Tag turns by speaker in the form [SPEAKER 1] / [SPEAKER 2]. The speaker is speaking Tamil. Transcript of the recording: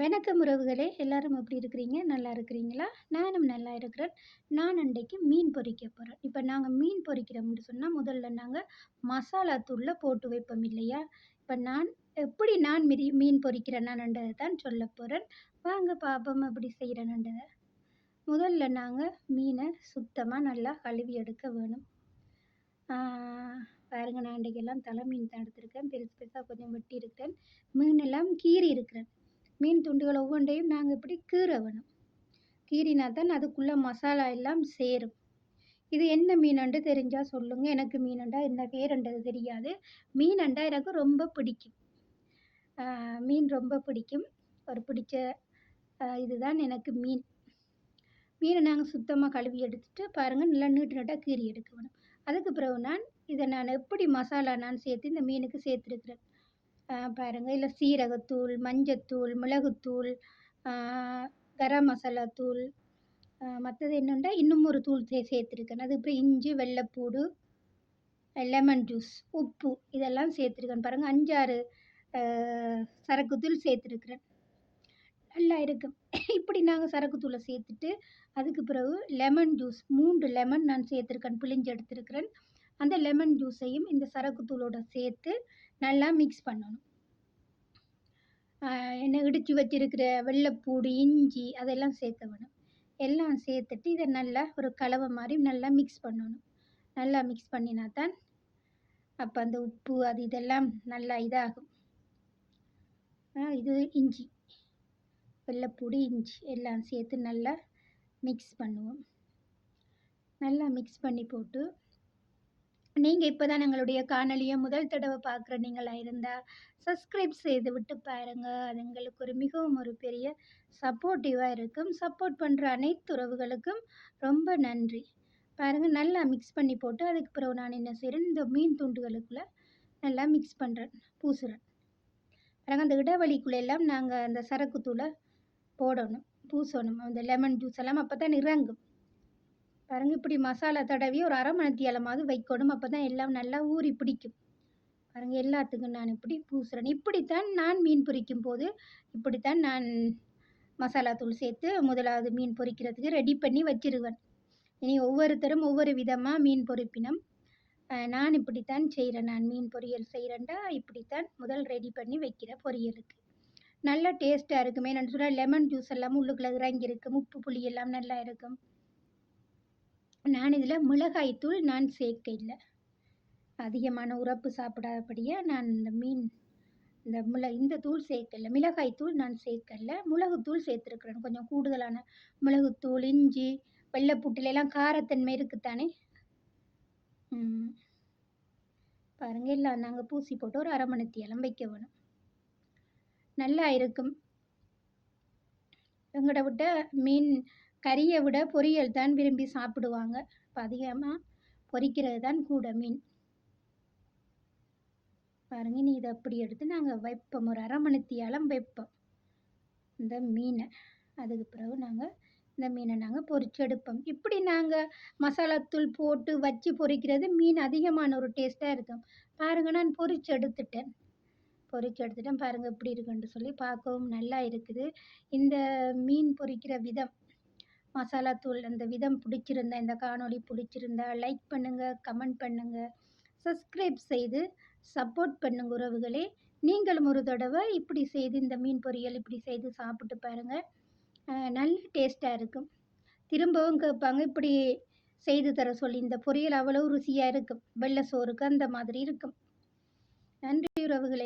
[SPEAKER 1] வணக்கம் உறவுகளே. எல்லாரும் எப்படி இருக்கிறீங்க? நல்லா இருக்கிறீங்களா? நானும் நல்லா இருக்கிறேன். நான் அன்றைக்கு மீன் பொறிக்க போகிறேன் இப்போ நாங்கள் மீன் பொறிக்கிறோம்னு சொன்னால் முதல்ல நாங்கள் மசாலா தூளில் போட்டு வைப்போம் இல்லையா? இப்போ நான் எப்படி நான் மிரி மீன் பொறிக்கிறேன்னான்றதை தான் சொல்ல போகிறேன் வாங்க பாப்போம் எப்படி செய்கிறேன்ன்றதை முதல்ல நாங்கள் மீனை சுத்தமாக நல்லா கழுவி எடுக்க வேணும். பாருங்க நான் இன்றைக்கெல்லாம் தலை மீன் தான் எடுத்திருக்கேன். பெருசு பெருசாக கொஞ்சம் வெட்டி இருக்கிறேன் மீனெல்லாம் கீறி இருக்கிறேன். மீன் துண்டுகள் ஒவ்வொன்றையும் நாங்கள் இப்படி கீற வேணும். கீறினா தான் அதுக்குள்ளே மசாலா எல்லாம் சேரும். இது என்ன மீனண்டு தெரிஞ்சால் சொல்லுங்கள் எனக்கு மீனண்டா என்ன பேரண்டது தெரியாது. மீனண்டா எனக்கு ரொம்ப பிடிக்கும். மீன் ரொம்ப பிடிக்கும். ஒரு பிடிச்ச இதுதான் எனக்கு மீன். மீனை நாங்கள் சுத்தமாக கழுவி எடுத்துட்டு பாருங்கள் நல்லா நீட்டு நீட்டாக கீறி எடுக்க வேணும். அதுக்கு பிறகு நான் இதை நான் எப்படி மசாலா நான் சேர்த்து இந்த மீனுக்கு சேர்த்துருக்குறேன். பாருங்கள் இல்லை சீரகத்தூள் மஞ்சத்தூள் மிளகுத்தூள் கரம் மசாலா தூள் மற்றது என்னென்னா இன்னும் ஒரு தூள் சே சேர்த்துருக்கேன். அதுக்கப்புறம் இஞ்சி வெள்ளைப்பூடு லெமன் ஜூஸ் உப்பு இதெல்லாம் சேர்த்துருக்கேன். பாருங்கள் அஞ்சாறு சரக்கு தூள் சேர்த்துருக்குறேன். நல்லா இருக்கும் இப்படி நாங்கள் சரக்கு தூளை சேர்த்துட்டு அதுக்கு பிறகு லெமன் ஜூஸ் மூன்று லெமன் நான் சேர்த்துருக்கேன். பிழிஞ்சு எடுத்துருக்கிறேன். அந்த லெமன் ஜூஸையும் இந்த சரக்கு தூளோட சேர்த்து நல்லா மிக்ஸ் பண்ணணும். என்ன இடித்து வச்சிருக்கிற வெள்ளைப்பூடு இஞ்சி அதெல்லாம் சேர்க்க வேணும் எல்லாம் சேர்த்துட்டு இதை நல்லா ஒரு கலவை மாதிரி நல்லா மிக்ஸ் பண்ணணும். நல்லா மிக்ஸ் பண்ணினா தான் அப்போ அந்த உப்பு அது இதெல்லாம் நல்லா இதாகும். இது இஞ்சி வெள்ளைப்பூடு இஞ்சி எல்லாம் சேர்த்து நல்லா மிக்ஸ் பண்ணுவோம். நல்லா மிக்ஸ் பண்ணி போட்டு நீங்கள் இப்போ தான் எங்களுடைய காணொலியை முதல் தடவை பார்க்குற நீங்களாக இருந்தால் சப்ஸ்கிரைப் செய்து விட்டு பாருங்கள் அது எங்களுக்கு ஒரு மிகவும் ஒரு பெரிய சப்போர்ட்டிவாக இருக்கும். சப்போர்ட் பண்ணுற அனைத்து உறவுகளுக்கும் ரொம்ப நன்றி. பாருங்கள் நல்லா மிக்ஸ் பண்ணி போட்டு அதுக்கு பிறகு நான் என்ன செய்கிறேன் இந்த மீன் துண்டுகளுக்குள்ளே நல்லா மிக்ஸ் பண்ணுறேன் பூசுகிறேன் பாருங்கள் அந்த இடவழிக்குள்ளே எல்லாம் நாங்கள் அந்த சரக்கு தூளை போடணும் பூசணும். அந்த லெமன் ஜூஸ் எல்லாம் அப்போ தான் இறங்கும். பாருங்கள் இப்படி மசாலா தடவி ஒரு அரை மணித்தியாலமாவது வைக்கணும். அப்போ தான் எல்லாம் நல்லா ஊறி பிடிக்கும். பாருங்கள் எல்லாத்துக்கும் நான் இப்படி பூசுகிறேன் இப்படித்தான் நான் மீன் பொரிக்கும் போது இப்படித்தான் நான் மசாலா தூள் சேர்த்து முதலாவது மீன் பொரிக்கிறதுக்கு ரெடி பண்ணி வச்சிருவேன். இனி ஒவ்வொருத்தரும் ஒவ்வொரு விதமாக மீன் பொரிப்பினம். நான் இப்படித்தான் செய்கிறேன் நான் மீன் பொரியல் செய்கிறேன்டா இப்படித்தான் முதல் ரெடி பண்ணி வைக்கிறேன் பொரியலுக்கு. நல்லா டேஸ்ட்டாக இருக்குமே நான் சொன்னால் லெமன் ஜூஸ் எல்லாம் உள்ளுக்குள்ளே இறங்கியிருக்கும். உப்பு புளி எல்லாம் நல்லா இருக்கும். நான் இதில் மிளகாய்த்தூள் நான் சேர்க்க இல்லை அதிகமான உரப்பு சாப்பிடாதபடியே நான் இந்த மீன் இந்த மிள இந்த தூள் சேர்க்கல மிளகாய்த்தூள் நான் சேர்க்கல மிளகுத்தூள் சேர்த்துருக்குறேன். கொஞ்சம் கூடுதலான மிளகுத்தூள் இஞ்சி வெள்ளைப்பூட்டிலெல்லாம் காரத்தன்மை இருக்குத்தானே? பாருங்கள் எல்லாம் நாங்கள் பூசி போட்டு ஒரு அரை மணித்தியெல்லாம் வைக்க வேணும். நல்லா இருக்கும். எங்கட விட்ட மீன் கறியை விட பொரியல் தான் விரும்பி சாப்பிடுவாங்க. இப்போ அதிகமாக பொரிக்கிறது தான் கூட மீன். பாருங்க நீ இதை அப்படி எடுத்து நாங்கள் வைப்போம். ஒரு அரை மணித்தியாலம் வைப்போம். இந்த மீனை. அதுக்கு பிறகு நாங்கள் இந்த மீனை நாங்கள் பொரிச்சு எடுப்போம். இப்படி நாங்கள் மசாலாத்தூள் போட்டு வச்சு பொரிக்கிறது மீன் அதிகமான ஒரு டேஸ்ட்டாக இருக்கும். பாருங்கள் நான் பொரிச்சு எடுத்துட்டேன். பொரிச்சு எடுத்துட்டேன். பாருங்கள் எப்படி இருக்குன்னு சொல்லி பார்க்கவும் நல்லா இருக்குது. இந்த மீன் பொரிக்கிற விதம் மசாலாத்தூள் அந்த விதம் பிடிச்சிருந்தா இந்த காணொளி பிடிச்சிருந்தா லைக் பண்ணுங்கள் கமெண்ட் பண்ணுங்கள் சப்ஸ்கிரைப் செய்து சப்போர்ட் பண்ணுங்க உறவுகளே. நீங்களும் ஒரு தடவை இப்படி செய்து இந்த மீன் பொரியல் இப்படி செய்து சாப்பிட்டு பாருங்கள் நல்ல டேஸ்ட்டாக இருக்கும். திரும்பவும் கேட்பாங்க இப்படி செய்து தர சொல்லி இந்த பொரியல் அவ்வளோ ருசியாக இருக்கும். வெள்ளை சோறுக்கு அந்த மாதிரி இருக்கும். நன்றி உறவுகளே.